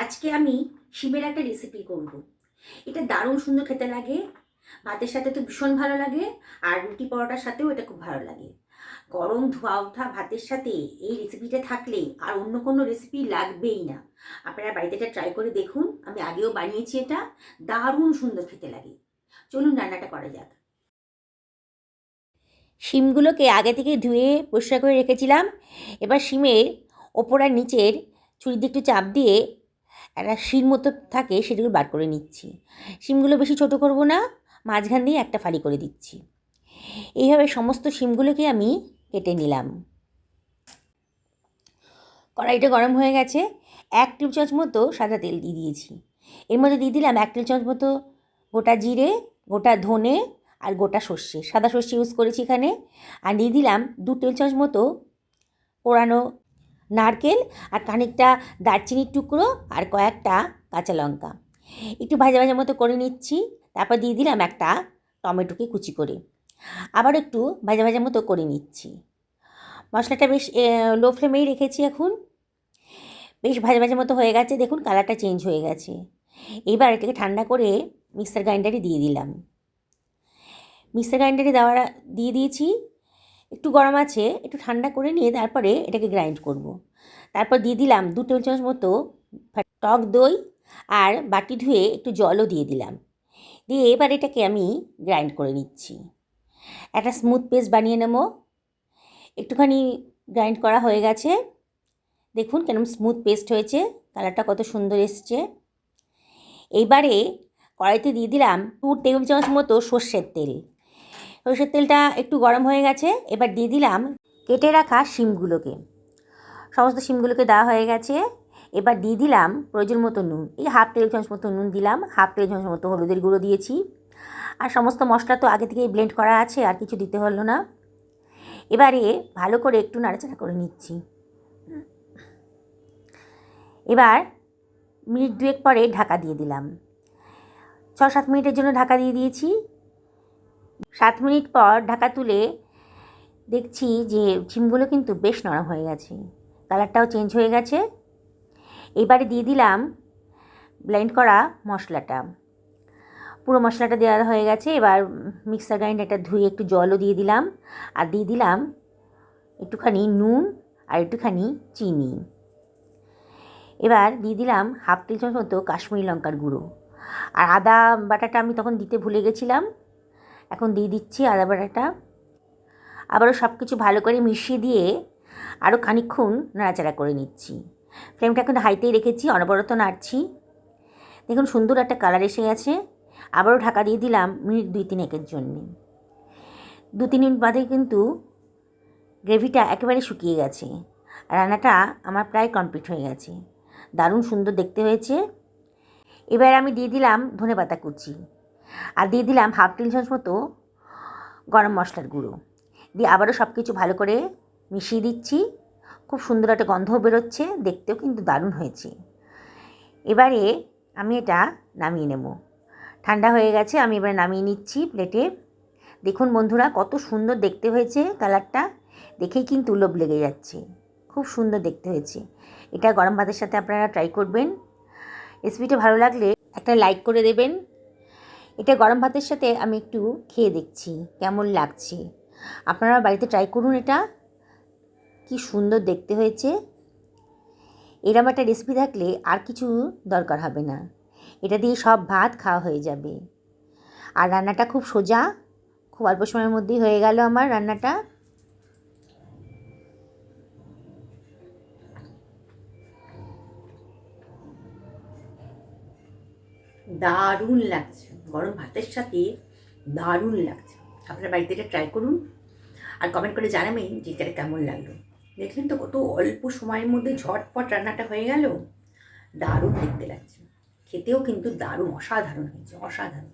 আজকে আমি শিমের একটা রেসিপি করব। এটা দারুণ সুন্দর খেতে লাগে, ভাতের সাথে তো ভীষণ ভালো লাগে, আর রুটি পরোটার সাথেও এটা খুব ভালো লাগে। গরম ধোয়া ওঠা ভাতের সাথে এই রেসিপিটা থাকলে আর অন্য কোনো রেসিপি লাগবেই না। আপনারা বাড়িতে এটা ট্রাই করে দেখুন, আমি আগেও বানিয়েছি এটা, দারুণ সুন্দর খেতে লাগে। চলুন রান্নাটা করা যাক। শিমগুলোকে আগে থেকে ধুয়ে পরিষ্কার করে রেখেছিলাম, এবার শিমের ওপর আর নিচের ছুরি দিয়ে একটু চাপ দিয়ে একটা শির মতো থাকে সেগুলো বার করে নিচ্ছি। শিমগুলো বেশি ছোট করব না, মাঝখান দিয়ে একটা ফালি করে দিচ্ছি। এইভাবে সমস্ত শিমগুলোকে আমি কেটে নিলাম। কড়াইটা গরম হয়ে গেছে, এক টেবিল চামচ মতো সাদা তেল দিয়ে দিয়েছি। এর মধ্যে দিয়ে দিলাম এক টেবিল চামচ মতো গোটা জিরে, গোটা ধনে আর গোটা সর্ষে। সাদা সর্ষে ইউজ করেছি এখানে। আর দিয়ে দিলাম দু টেবিল চামচ মতো পোড়ানো নারকেল আর খানিকটা দারচিনির টুকরো আর কয়েকটা কাঁচা লঙ্কা। একটু ভাজা ভাজা মতো করে নিচ্ছি, তারপর দিয়ে দিলাম একটা টমেটোকে কুচি করে। আবার একটু ভাজা ভাজা মতো করে নিচ্ছি। মশলাটা বেশ লো ফ্লেমেই রেখেছি এখন। বেশ ভাজা ভাজা মতো হয়ে গেছে, দেখুন কালারটা চেঞ্জ হয়ে গেছে। এবার এটাকে ঠান্ডা করে মিক্সার গ্রাইন্ডারে দিয়ে দিলাম। মিক্সার গ্রাইন্ডারে দেওয়া দিয়ে দিয়েছি একটু গরম আছে, একটু ঠান্ডা করে নিয়ে তারপরে এটাকে গ্রাইন্ড করব। তারপর দিয়ে দিলাম দু টেবিল চামচ মতো টক দই আর বাটি ধুয়ে একটু জলও দিয়ে দিলাম। দিয়ে এবার এটাকে আমি গ্রাইন্ড করে নিচ্ছি। একটা স্মুথ পেস্ট বানিয়ে নেব। একটুখানি গ্রাইন্ড করা হয়ে গেছে। দেখুন কেমন স্মুথ পেস্ট হয়েছে, কালারটা কত সুন্দর এসছে। এইবারে কড়াইতে দিয়ে দিলাম টু টেবিল চামচ মতো সর্ষের তেল। সর্ষের তেলটা একটু গরম হয়ে গেছে, এবার দিয়ে দিলাম কেটে রাখা শিমগুলোকে। সমস্ত শিমগুলোকে দেওয়া হয়ে গেছে, এবার দিয়ে দিলাম প্রয়োজন মতো নুন, এই হাফ টেবিল চামচ মতো নুন দিলাম, হাফ টেবিল চামচ মতো হলুদের গুঁড়ো দিয়েছি। আর সমস্ত মশলা তো আগে থেকেই ব্লেন্ড করা আছে, আর কিছু দিতে হলো না। এবারে ভালো করে একটু নাড়াচাড়া করে নিচ্ছি। এবার মিনিট দুয়েক পরে ঢাকা দিয়ে দিলাম। ছ সাত মিনিটের জন্য ঢাকা দিয়ে দিয়েছি। সাত মিনিট পর ঢাকা তুলে দেখছি যে ঝিমগুলো কিন্তু বেশ নরম হয়ে গেছে। কালারটাও চেঞ্জ হয়ে গেছে। এবারে দিয়ে দিলাম ব্লেন্ড করা মশলাটা। পুরো মশলাটা দেওয়া হয়ে গেছে। এবার মিক্সার গ্রাইন্ডারটা ধুয়ে একটু জলও দিয়ে দিলাম। আর দিয়ে দিলাম একটুখানি নুন আর একটুখানি চিনি। এবার দিয়ে দিলাম হাফ টি চামচ মতো কাশ্মীরি লঙ্কার গুঁড়ো। আর আদা বাটাটা আমি তখন দিতে ভুলে গেছিলাম। এখন দিয়ে দিচ্ছি আদা বাটাটা। আবারও সব কিছু ভালো করে মিশিয়ে দিয়ে আরও খানিক্ষণ নাড়াচাড়া করে নিচ্ছি। ফ্লেমটা এখন হাইতেই রেখেছি, অনবরত নাড়ছি। দেখুন সুন্দর একটা কালার এসে গেছে। আবারও ঢাকা দিয়ে দিলাম মিনিট দুই তিনেকের জন্যে। দু তিন মিনিট বাদে কিন্তু গ্রেভিটা একেবারে শুকিয়ে গেছে। রান্নাটা আমার প্রায় কমপ্লিট হয়ে গেছে। দারুণ সুন্দর দেখতে হয়েছে। এবার আমি দিয়ে দিলাম ধনে পাতা কুচি। আর দিয়ে দিলাম হাফ টেবিল চামচ মতো গরম মশলার গুঁড়ো। দিয়ে আবারও সব কিছু ভালো করে মিশিয়ে দিচ্ছি। খুব সুন্দর একটা গন্ধও বেরোচ্ছে, দেখতেও কিন্তু দারুণ হয়েছে। এবারে আমি এটা নামিয়ে নেব। ঠান্ডা হয়ে গেছে, আমি এবারে নামিয়ে নিচ্ছি প্লেটে দেখুন বন্ধুরা, কত সুন্দর দেখতে হয়েছে কালারটা। দেখেই কিন্তু লোভ লেগে যাচ্ছে। খুব সুন্দর দেখতে হয়েছে। এটা গরম ভাতের সাথে আপনারা ট্রাই করবেন। রেসিপিটা ভালো লাগলে একটা লাইক করে দেবেন। এটা গরম ভাতের সাথে আমি একটু খেয়ে দেখছি, কেমন লাগছে। আপনারা বাড়িতে ট্রাই করুন এটা। কি সুন্দর দেখতে হয়েছে। এরম একটা রেসিপি থাকলে আর কিছু দরকার হবে না। এটা দিয়ে সব ভাত খাওয়া হয়ে যাবে। আর রান্নাটা খুব সোজা, খুব অল্প সময়ের মধ্যেই হয়ে গেল আমার রান্নাটা। দারুণ লাগছে। গরম ভাতের সাথে দারুণ লাগছে। আপনার বাড়িতে এটা ট্রাই করুন আর কমেন্ট করে জানাবেন যে এটা কেমন লাগল। দেখলেন তো কত অল্প সময়ের মধ্যে ঝটপট রান্নাটা হয়ে গেল। দারুণ দেখতে লাগছে। খেতেও কিন্তু দারুণ, অসাধারণ হয়েছে, অসাধারণ।